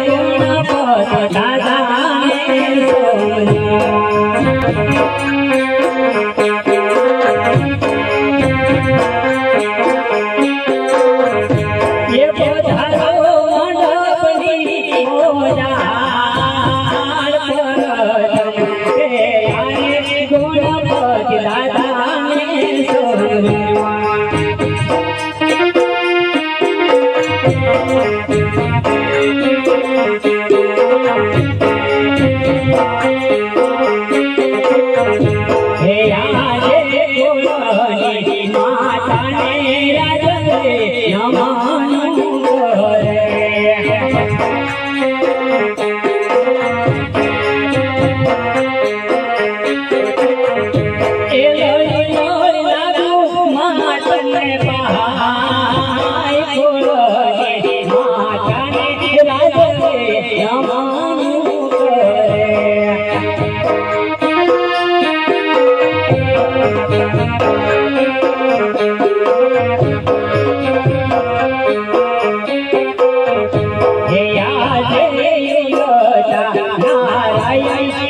ગુણ પદ દાદા Thank you.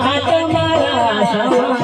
હાથ મારા સમા